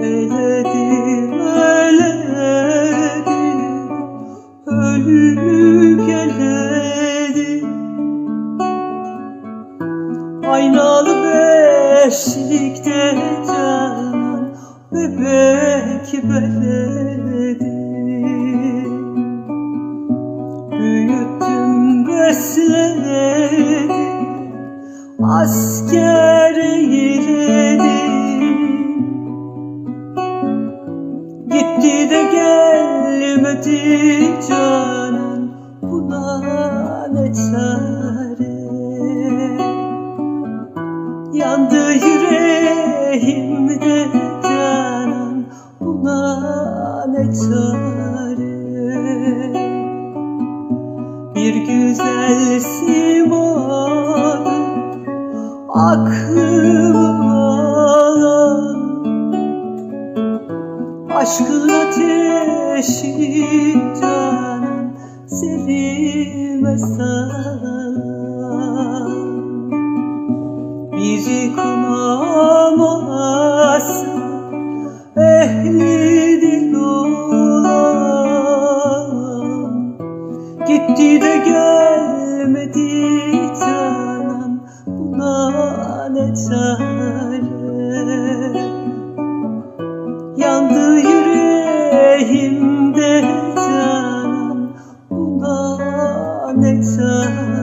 Eledi, eledi Ölüp eledi Aynalı beşikte canan Bebek beledi Büyüttüm besledim. Asker de gelmedi canan Buna ne çare Yandı yüreğimde canan Buna ne çare Bir güzel simadı Aklımı Aşkın ateşi canan Selime salan Bizi kınamaz Ehli dil Gitti de gelmedi canan Buna ne çare yandı yüreğimde. Canan Buna ne çare